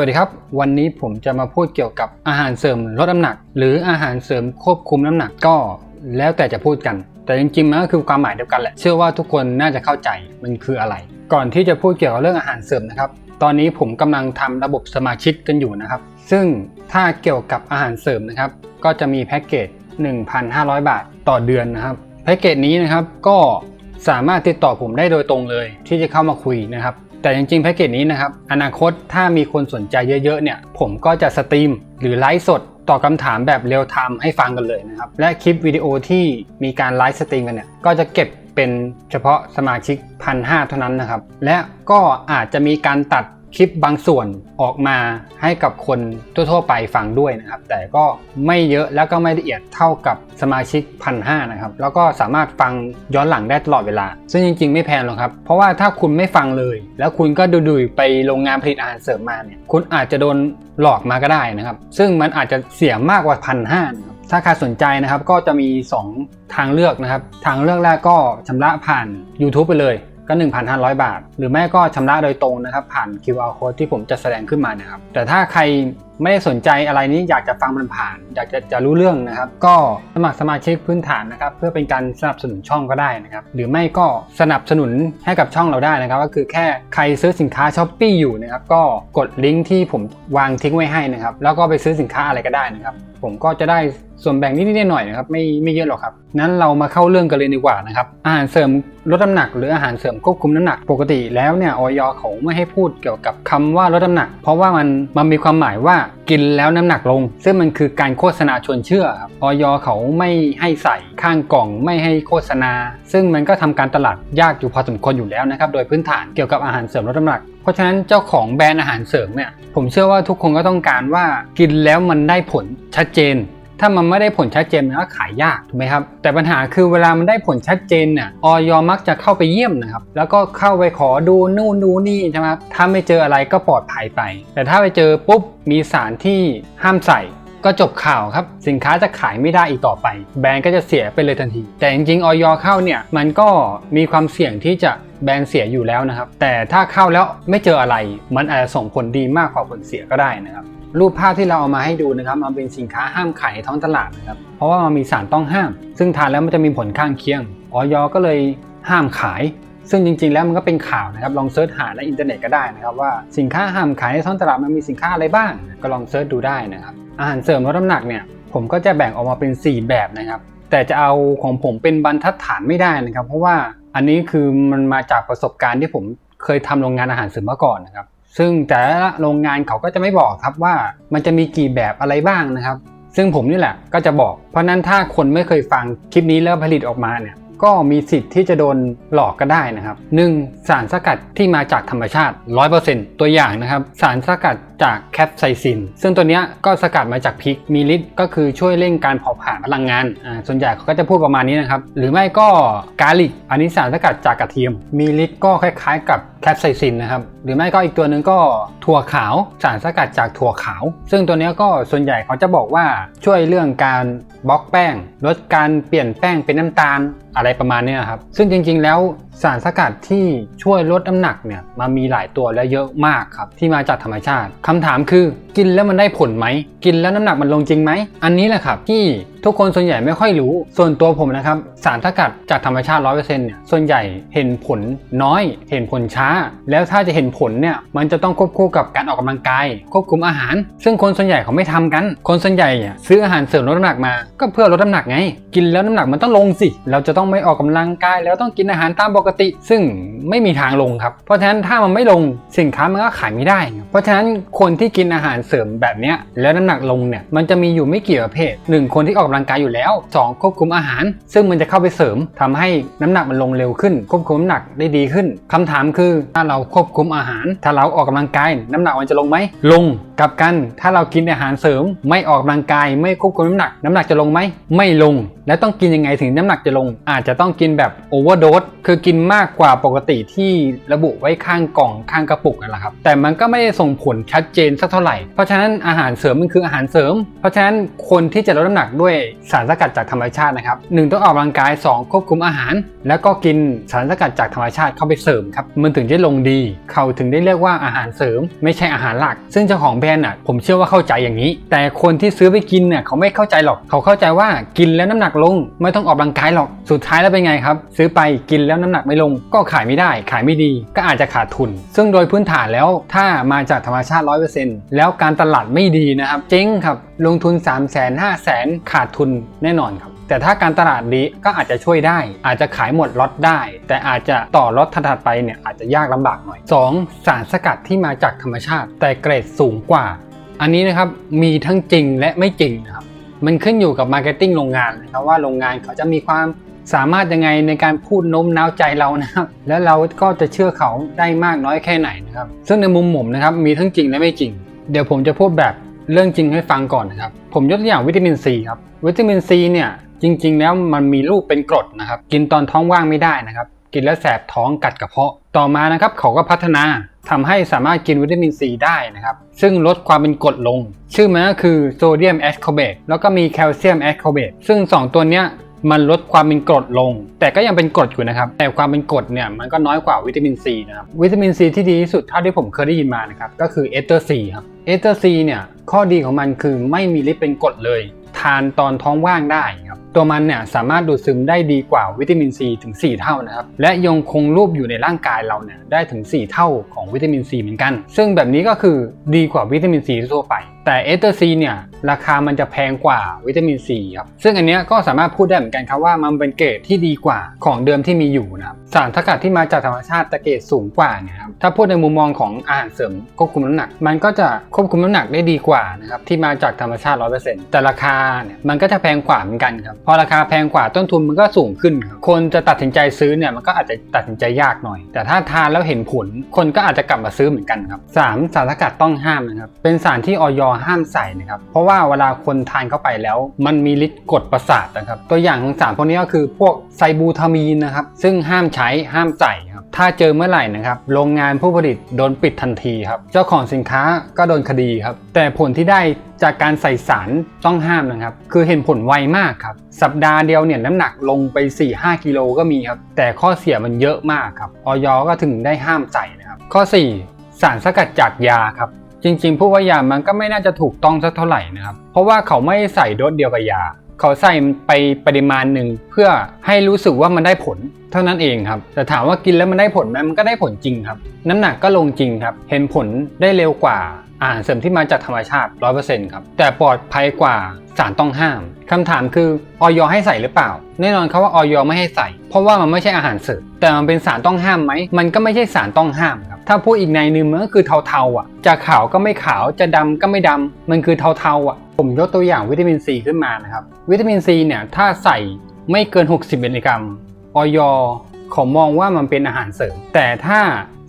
วัสดีครับ วันนี้ผมจะมาพูดเกี่ยวกับอาหารเสริมลดน้ำหนัก หรืออาหารเสริมควบคุมน้ำหนักก็แล้วแต่จะพูดกัน แต่จริงๆมันก็คือความหมายเดียวกันแหละเชื่อว่าทุกคนน่าจะเข้าใจมันคืออะไร ก่อนที่จะพูดเกี่ยวกับเรื่องอาหารเสริมนะครับ ตอนนี้ผมกำลังทำระบบสมาชิกกันอยู่นะครับ ซึ่งถ้าเกี่ยวกับอาหารเสริมนะครับ ก็จะมีแพ็กเกจ 1,500 บาทต่อเดือนนะครับแพ็กเกจนี้นะครับก็สามารถติดต่อผมได้โดยตรงเลย ที่จะเข้ามาคุยนะครับ แต่จริงๆแพ็กเกจนี้นะครับ อนาคตถ้ามีคนสนใจเยอะๆเนี่ย ผมก็จะสตรีมหรือไลฟ์สดตอบคำถามแบบเรียลไทม์ให้ฟังกันเลยนะครับ และคลิปวิดีโอที่มีการไลฟ์สตรีมกันเนี่ย ก็จะเก็บเป็นเฉพาะสมาชิกพันห้าเท่านั้นนะครับ และก็อาจจะมีการตัดคลิปบางส่วนออกมาให้กับคนทั่วๆไปฟังด้วยนะครับ แต่ก็ไม่เยอะแล้วก็ไม่ละเอียดเท่ากับสมาชิกพันห้านะครับ แล้วก็สามารถฟังย้อนหลังได้ตลอดเวลา ซึ่งจริงๆ ไม่แพงหรอกครับ เพราะว่าถ้าคุณไม่ฟังเลย แล้วคุณก็ดูๆไปโรงงานผลิตอาหารเสริมมาเนี่ยคุณอาจจะโดนหลอกมาก็ได้นะครับ ซึ่งมันอาจจะเสี่ยงมากกว่าพันห้านะครับถ้าใครสนใจนะครับก็จะมี 2 ทางเลือกนะครับ ทางเลือกแรกก็ชำระผ่าน YouTube ไปเลย ก็ 1,500 บาท หรือไม่ก็ชำระโดยตรงนะครับ ผ่าน QR code ที่ผมจะแสดงขึ้นมานะครับ แต่ถ้าใครไม่ได้สนใจอะไรนี้อยากจะฟังมันผ่าน อยากจะจะรู้เรื่องนะครับ ก็สมัครสมาชิกพื้นฐานนะครับ เพื่อเป็นการสนับสนุนช่องก็ได้นะครับ หรือไม่ก็สนับสนุนให้กับช่องเราได้นะครับ ก็คือแค่ใครซื้อสินค้าช้อปปีอยู่นะครับ ก็กดลิงก์ที่ผมวางทิ้งไว้ให้นะครับ แล้วก็ไปซื้อสินค้าอะไรก็ได้นะครับ ผมก็จะได้ ส่วนแบ่งนิดๆหน่อยๆนะครับไม่ไม่เยอะหรอกครับนั้นเรามาเข้าเรื่องกันเลยดีกว่านะครับอาหารเสริมลดน้ำหนัก หรืออาหารเสริมควบคุมน้ำหนักปกติแล้วเนี่ยออยเขาไม่ให้พูดเกี่ยวกับคำว่าลดน้ำหนัก เพราะว่ามันมันมีความหมายว่ากินแล้วน้ำหนักลง ซึ่งมันคือการโฆษณาชวนเชื่อครับออยเขาไม่ให้ใส่ข้างกล่องไม่ให้โฆษณา ซึ่งมันก็ทำการตลาดยากอยู่พอสมควรอยู่แล้วนะครับโดยพื้นฐานเกี่ยวกับอาหารเสริมลดน้ำหนักเพราะฉะนั้นเจ้าของแบรนด์อาหารเสริมเนี่ยผมเชื่อว่าทุกคนก็ต้องการว่ากินแล้วมันได้ผลชัดเจน ถ้ามันไม่ได้ผลชัดเจนมันก็ขายยากถูกไหมครับ แต่ปัญหาคือเวลามันได้ผลชัดเจนเนี่ยออยมักจะเข้าไปเยี่ยมนะครับ แล้วก็เข้าไปขอดูนู่นดูนี่ใช่ไหมครับถ้าไม่เจออะไรก็ปลอดภัยไป แต่ถ้าไปเจอปุ๊บมีสารที่ห้ามใส่ก็จบข่าวครับ สินค้าจะขายไม่ได้อีกต่อไป แบรนด์ก็จะเสียไปเลยทันที แต่จริงๆออยเข้าเนี่ยมันก็มีความเสี่ยงที่จะแบรนด์เสียอยู่แล้วนะครับ แต่ถ้าเข้าแล้วไม่เจออะไร มันอาจจะส่งผลดีมากกว่าผลเสียก็ได้นะครับ รูปภาพที่เราเอามาให้ดูนะครับมันเป็นสินค้าห้ามขายในท้องตลาดนะครับเพราะว่ามันมีสารต้องห้าม ซึ่งทานแล้วมันจะมีผลข้างเคียงออยก็เลยห้ามขาย ซึ่งจริงๆแล้วมันก็เป็นข่าวนะครับลองเซิร์ชหาในอินเทอร์เน็ตก็ได้นะครับว่าสินค้าห้ามขายในท้องตลาดมันมีสินค้าอะไรบ้าง ก็ลองเซิร์ชดูได้นะครับอาหารเสริมลดน้ำหนักเนี่ยผมก็จะแบ่งออกมาเป็น 4 แบบนะครับแต่จะเอาของผมเป็นบรรทัดฐานไม่ได้นะครับ เพราะว่าอันนี้คือมันมาจากประสบการณ์ที่ผมเคยทำโรงงานอาหารเสริมมาก่อนนะครับ ซึ่งแต่ละโรงงานเขาก็จะไม่บอกครับว่ามันจะมีกี่แบบอะไรบ้างนะครับ ซึ่งผมนี่แหละก็จะบอก เพราะนั้นถ้าคนไม่เคยฟังคลิปนี้แล้วผลิตออกมาเนี่ย ก็มีสิทธิ์ที่จะโดนหลอกก็ได้นะครับ 1. สารสกัดที่มาจากธรรมชาติ 100%ตัวอย่างนะครับ สารสกัดจากแคปไซซิน ซึ่งตัวนี้ก็สกัดมาจากพริกมีฤทธิ์ก็คือช่วยเร่งการเผาผลาญพลังงานอ่าส่วนใหญ่เขาก็จะพูดประมาณนี้นะครับ หรือไม่ก็กาลิกอันนี้สารสกัดจากกระเทียม มีฤทธิ์ก็คล้ายๆ กับแคปไซซินนะครับ หรือไม่ก็อีกตัวหนึ่งก็ถั่วขาว สารสกัดจากถั่วขาว ซึ่งตัวนี้ก็ส่วนใหญ่เขาจะบอกว่าช่วยเรื่องการบล็อกแป้ง ลดการเปลี่ยนแป้งเป็นน้ำตาล อะไรประมาณนี้ครับ ซึ่งจริงๆ แล้วสารสกัดที่ช่วยลดน้ำหนักเนี่ยมามีหลายตัวและเยอะมากครับ ที่มาจากธรรมชาติคำถามคือ กินแล้วมันได้ผลไหม กินแล้วน้ำหนักมันลงจริงไหม อันนี้แหละครับที่ ทุกคนส่วนใหญ่ไม่ค่อยรู้ ส่วนตัวผมนะครับ สารสกัดจากธรรมชาติ 100%เนี่ย ส่วนใหญ่เห็นผลน้อย เห็นผลช้า แล้วถ้าจะเห็นผลเนี่ย มันจะต้องควบคู่กับการออกกำลังกาย ควบคุมอาหาร ซึ่งคนส่วนใหญ่เขาไม่ทำกัน คนส่วนใหญ่ซื้ออาหารเสริมลดน้ำหนักมา ก็เพื่อลดน้ำหนักไง กินแล้วน้ำหนักมันต้องลงสิ เราจะต้องไม่ออกกำลังกาย แล้วต้องกินอาหารตามปกติ ซึ่งไม่มีทางลงครับ เพราะฉะนั้นถ้ามันไม่ลงสินค้ามันก็ขายไม่ได้ เพราะฉะนั้นคนที่กินอาหารเสริมแบบเนี้ยแล้วน้ำหนักลงเนี่ย มันจะมีอยู่ไม่กี่ประเภทหนึ่งคนที่ออกกำลังกายอยู่แล้วสองควบคุมอาหาร ซึ่งมันจะเข้าไปเสริมทำให้น้ำหนักมันลงเร็วขึ้น ควบคุมน้ำหนักได้ดีขึ้นคำถามคือถ้าเราควบคุมอาหาร ถ้าเราออกกำลังกายน้ำหนักมันจะลงไหมลงกลับกัน ถ้าเรากินอาหารเสริม ไม่ออกกำลังกาย ไม่ควบคุมน้ำหนัก น้ำหนักจะลงไหมไม่ลง และต้องกินยังไงถึงน้ำหนักจะลง อาจจะต้องกินแบบโอเวอร์โดสคือกินมากกว่าปกติที่ระบุไว้ข้างกล่องข้างกระปุกนั่นแหละครับ แต่มันก็ไม่ได้ส่งผลชัดเจนสักเท่าไหร่ เพราะฉะนั้นอาหารเสริมมันคืออาหารเสริม เพราะฉะนั้นคนที่จะลดน้ำหนักด้วยสารสกัดจากธรรมชาตินะครับหนึ่งต้องออกกำลังกาย 2 ควบคุมอาหาร แล้วก็กินสารสกัดจากธรรมชาติเข้าไปเสริมครับมันถึงจะลงดี เขาถึงได้เรียกว่าอาหารเสริม ไม่ใช่อาหารหลัก ซึ่งเจ้าของแบรนด์อะผมเชื่อว่าเข้าใจอย่างนี้ แต่คนที่ซื้อไปกินเนี่ยเขาไม่เข้าใจหรอก เขาเข้าใจว่ากินแล้วน้ำหนักลง ไม่ต้องออกกำลังกายหรอกสุดท้ายแล้วเป็นไงครับ ซื้อไปกินแล้วน้ำหนักไม่ลง ก็ขายไม่ได้ขายไม่ดี ก็อาจจะขาดทุน ซึ่งโดยพื้นฐานแล้วถ้ามาจากธรรมชาติ 100%แล้วการตลาดไม่ดีนะครับเจ๊งครับ ลงทุน 3 0 0 0 0 0 5 0 0 0 0ขาดทุนแน่นอนครับ แต่ถ้าการตลาดดีก็อาจจะช่วยได้ อาจจะขายหมดล็อตได้ แต่อาจจะต่อล็อตถัดไปเนี่ยอาจจะยากลำบากหน่อย 2. สารสกัดที่มาจากธรรมชาติ แต่เกรดสูงกว่า อันนี้นะครับมีทั้งจริงและไม่จริงนะครับมันขึ้นอยู่กับมาร์เก็ตติ้งโรงงานนะครับว่าโรงงานเขาจะมีความสามารถยังไงในการพูดโน้มน้าวใจเรานะครับแล้วเราก็จะเชื่อเขาได้มากน้อยแค่ไหนนะครับซึ่งในมุมผมนะครับมีทั้งจริงและไม่จริง เดี๋ยวผมจะพูดแบบ เรื่องจริงให้ฟังก่อนนะครับ ผมยกตัวอย่างวิตามินซีครับ วิตามินซีเนี่ยจริง ๆ แล้วมันมีรูปเป็นกรดนะครับ กินตอนท้องว่างไม่ได้นะครับ กินแล้วแสบท้องกัดกระเพาะ ต่อมานะครับเขาก็พัฒนาทำให้สามารถกินวิตามินซีได้นะครับ ซึ่งลดความเป็นกรดลง ชื่อมันก็คือโซเดียมแอสคอเบตแล้วก็มีแคลเซียมแอสคอเบตซึ่ง 2 ตัวเนี้ยมันลดความเป็นกรดลง แต่ก็ยังเป็นกรดอยู่นะครับ แต่ความเป็นกรดเนี่ยมันก็น้อยกว่าวิตามินซีนะครับ วิตามินซีที่ดีที่สุดเท่าที่ผมเคยได้ยินมานะครับ ก็คือเอสเตอร์ซีครับ เอสเตอร์ซีเนี่ย ข้อดีของมันคือไม่มีฤทธิ์เป็นกรดเลย ทานตอนท้องว่างได้ครับตัวมันเนี่ยสามารถดูดซึมได้ดีกว่าวิตามินซีถึง 4 เท่านะครับและยังคงรูปอยู่ในร่างกายเราเนี่ยได้ถึง 4 เท่าของวิตามินซีเหมือนกัน ซึ่งแบบนี้ก็คือดีกว่าวิตามินซีทั่วไป แต่เอสเตอร์ซีเนี่ยราคามันจะแพงกว่าวิตามินซีครับซึ่งอันนี้ก็สามารถพูดได้เหมือนกันครับว่ามันเป็นเกรดที่ดีกว่าของเดิมที่มีอยู่นะครับสารสกัดที่มาจากธรรมชาติแต่เกรดสูงกว่าเนี่ยครับถ้าพูดในมุมมองของอาหารเสริมควบคุมน้ำหนัก มันก็จะควบคุมน้ำหนักได้ดีกว่านะครับที่มาจากธรรมชาติ 100%แต่ราคาเนี่ยมันก็จะแพงกว่าเหมือนกันครับพอราคาแพงกว่าต้นทุนมันก็สูงขึ้นครับคนจะตัดสินใจซื้อเนี่ยมันก็อาจจะตัดสินใจยากหน่อย แต่ถ้าทานแล้วเห็นผลคนก็อาจจะกลับมาซื้อเหมือนกันครับสสารสกัดต้องห้ามนะครับเป็นสารที่ออยห้ามใส่นะครับ เพราะว่าเวลาคนทานเข้าไปแล้ว มันมีฤทธิ์กดประสาทนะครับ ตัวอย่างของสารพวกนี้ก็คือพวกไซบูทามีนนะครับ ซึ่งห้ามใช้ห้ามใส่ครับถ้าเจอเมื่อไหร่นะครับโรงงานผู้ผลิตโดนปิดทันทีครับ เจ้าของสินค้าก็โดนคดีครับ แต่ผลที่ได้จากการใส่สารต้องห้ามนะครับ คือเห็นผลไวมากครับ สัปดาห์เดียวเนี่ยน้ำหนักลงไป 4-5 กิโลก็มีครับ แต่ข้อเสียมันเยอะมากครับออยก็ถึงได้ห้ามใส่นะครับ ข้อ 4 สารสกัดจากยาครับ จริงๆ ผู้ว่ายามันก็ไม่น่าจะถูกต้องสักเท่าไหร่นะครับ เพราะว่าเขาไม่ใส่โดสเดียวกับยา เขาใส่ไปปริมาณหนึ่งเพื่อให้รู้สึกว่ามันได้ผล เท่านั้นเองครับ แต่ถามว่ากินแล้วมันได้ผลไหมมันก็ได้ผลจริงครับ น้ำหนักก็ลงจริงครับ เห็นผลได้เร็วกว่าอาหารเสริมที่มาจากธรรมชาติ 100%ครับ แต่ปลอดภัยกว่าสารต้องห้าม คำถามคือออยให้ใส่หรือเปล่า แน่นอนครับว่าออยไม่ให้ใส่ เพราะว่ามันไม่ใช่อาหารเสริม แต่มันเป็นสารต้องห้ามไหม มันก็ไม่ใช่สารต้องห้ามครับ ถ้าพูดอีกในนึงมันก็คือเทาๆอะ จะขาวก็ไม่ขาว จะดำก็ไม่ดำมันคือเทาๆอะ ผมยกตัวอย่างวิตามินซีขึ้นมานะครับ วิตามินซีเนี่ยถ้าใส่ไม่เกิน 60มิลลิกรัมออยขามองว่ามันเป็นอาหารเสริม แต่ถ้า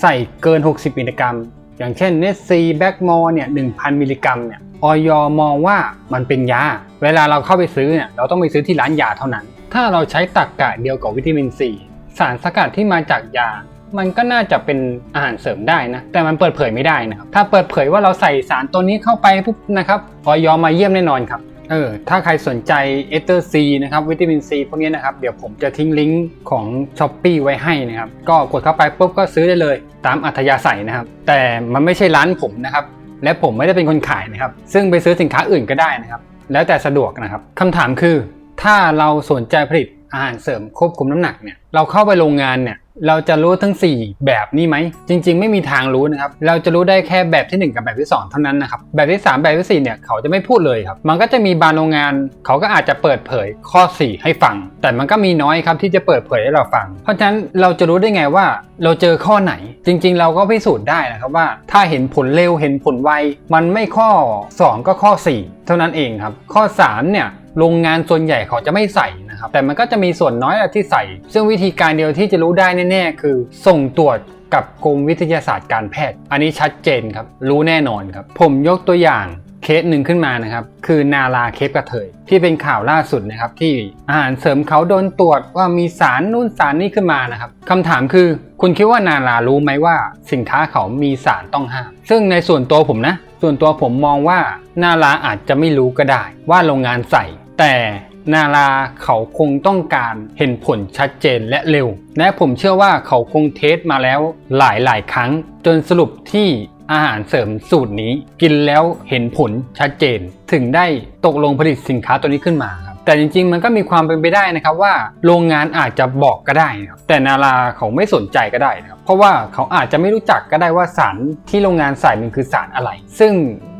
ใส่เกิน 60มิลลิกรัม อย่างเช่นเนสซีแบ็กมอร์เนี่ย1,000มิลลิกรัมเนี่ยออยมองว่ามันเป็นยา เวลาเราเข้าไปซื้อเนี่ยเราต้องไปซื้อที่ร้านยาเท่านั้น ถ้าเราใช้ตรกกะเดียวกับวิตามินซีสารสกัดที่มาจากยา มันก็น่าจะเป็นอาหารเสริมได้นะ แต่มันเปิดเผยไม่ได้นะครับ ถ้าเปิดเผยว่าเราใส่สารตัวนี้เข้าไปปุ๊บนะครับออยอมาเยี่ยมแน่นอนครับเออถ้าใครสนใจเอสเตอร์ซีนะครับวิตามินซีพวกนี้นะครับ เดี๋ยวผมจะทิ้งลิงก์ของ s h อ p e e ไว้ให้นะครับ ก็กดเข้าไปปุ๊บก็ซื้อได้เลย ตามอัธยาศัยนะครับ แต่มันไม่ใช่ร้านผมนะครับ และผมไม่ได้เป็นคนขายนะครับ ซึ่งไปซื้อสินค้าอื่นก็ได้นะครับ แล้วแต่สะดวกนะครับคำถามคือ ถ้าเราสนใจผลิตอาหารเสริมควบคุมน้ำหนักเนี่ยเราเข้าไปโรงงานเนี่ย เราจะรู้ทั้ง 4 แบบนี้ไหม จริง ๆ ไม่มีทางรู้นะครับ เราจะรู้ได้แค่แบบทีหนึ่1 กับแบบที่ 2 เท่านั้นนะครับ แบบที่ 3 แบบที่ 4 เนี่ยเขาจะไม่พูดเลยครับ มันก็จะมีบางโรงงาน เขาก็อาจจะเปิดเผยข้อ 4 ให้ฟัง แต่มันก็มีน้อยครับที่จะเปิดเผยให้เราฟัง เพราะฉะนั้นเราจะรู้ได้ไงว่า เราเจอข้อไหน จริง ๆ เราก็พิสูจน์ได้นะครับว่า ถ้าเห็นผลเร็วเห็นผลไวมันไม่ข้อ 2 ก็ข้อ 4 เท่านั้นเองครับ ข้อ 3 เนี่ยโรงงานส่วนใหญ่เขาจะไม่ใส่ นะครับแต่มันก็จะมีส่วนน้อยที่ใส่ ซึ่งวิธีการเดียวที่จะรู้ได้แน่ๆ คือ ส่งตรวจกับกรมวิทยาศาสตร์การแพทย์ อันนี้ชัดเจนครับ รู้แน่นอนครับ ผมยกตัวอย่างเคสหนึ่งขึ้นมานะครับ คือนาลาเคปกระเทย ที่เป็นข่าวล่าสุดนะครับ ที่อาหารเสริมเขาโดนตรวจว่ามีสารนู่นสารนี่ขึ้นมานะครับคำถามคือ คุณคิดว่านาลารู้ไหมว่า สินค้าเขามีสารต้องห้าม ซึ่งในส่วนตัวผมนะ ส่วนตัวผมมองว่านาลาอาจจะไม่รู้ก็ได้ ว่าโรงงานใส่ แต่ นาราเขาคงต้องการเห็นผลชัดเจนและเร็ว และผมเชื่อว่าเขาคงเทสมาแล้วหลายหลายครั้ง จนสรุปที่อาหารเสริมสูตรนี้ กินแล้วเห็นผลชัดเจน ถึงได้ตกลงผลิตสินค้าตัวนี้ขึ้นมา แต่จริงๆ มันก็มีความเป็นไปได้นะครับว่าโรงงานอาจจะบอกก็ได้นะครับแต่นาราเขาไม่สนใจก็ได้นะครับเพราะว่าเขาอาจจะไม่รู้จักก็ได้ว่าสารที่โรงงานใส่มันคือสารอะไร ซึ่ง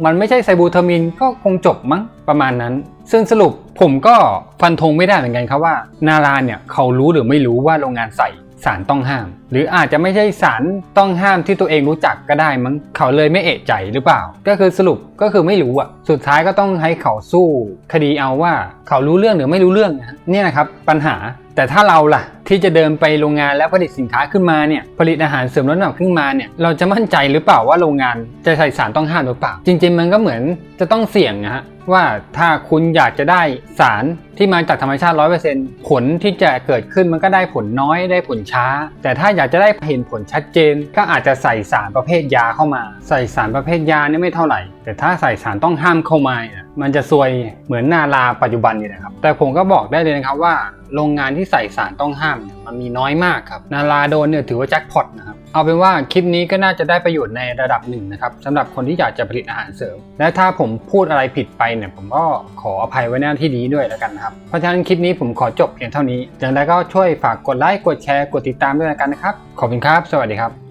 มันไม่ใช่ไซบูทามินก็คงจบมั้งประมาณนั้น ซึ่งสรุปผมก็ฟันธงไม่ได้เหมือนกันครับว่า นาราเนี่ยเขารู้หรือไม่รู้ว่าโรงงานใส่ สารต้องห้าม หรืออาจจะไม่ใช่สารต้องห้ามที่ตัวเองรู้จักก็ได้มั้งเขาเลยไม่เอะใจหรือเปล่า ก็คือสรุปก็คือไม่รู้อะสุดท้ายก็ต้องให้เขาสู้ คดีเอาว่า เขารู้เรื่องหรือไม่รู้เรื่องเนี่ยนะครับปัญหาแต่ถ้าเราล่ะ ที่จะเดินไปโรงงานแล้วผลิตสินค้าขึ้นมาเนี่ยผลิตอาหารเสริมลดน้ำหนักขึ้นมาเนี่ยเราจะมั่นใจหรือเปล่าว่าโรงงานจะใส่สารต้องห้ามหรือเปล่า จริง ๆ มันก็เหมือนจะต้องเสี่ยงนะฮะว่าถ้าคุณอยากจะได้สารที่มาจากธรรมชาติ 100%ผลที่จะเกิดขึ้นมันก็ได้ผลน้อยได้ผลช้า แต่ถ้าอยากจะได้เห็นผลชัดเจน ก็อาจจะใส่สารประเภทยาเข้ามา ใส่สารประเภทยาเนี่ยไม่เท่าไหร่ แต่ถ้าใส่สารต้องห้ามเข้ามาเนี่ยมันจะซวยเหมือนนาราปัจจุบันนี่นะครับแต่ผมก็บอกได้เลยนะครับว่า โรงงานที่ใส่สารต้องห้ามเนี่ยมันมีน้อยมากครับนาราโดนเนี่ยถือว่าแจ็คพอตนะครับเอาเป็นว่าคลิปนี้ก็น่าจะได้ประโยชน์ในระดับหนึ่งนะครับสำหรับคนที่อยากจะผลิตอาหารเสริม และถ้าผมพูดอะไรผิดไปเนี่ยผมก็ขออภัยไว้ในที่นี้ด้วยแล้วกันนะครับเพราะฉะนั้นคลิปนี้ผมขอจบเพียงเท่านี้อย่างไรก็ช่วยฝากกดไลค์กดแชร์กดติดตามด้วยแล้วกันนะครับขอบคุณครับ สวัสดีครับ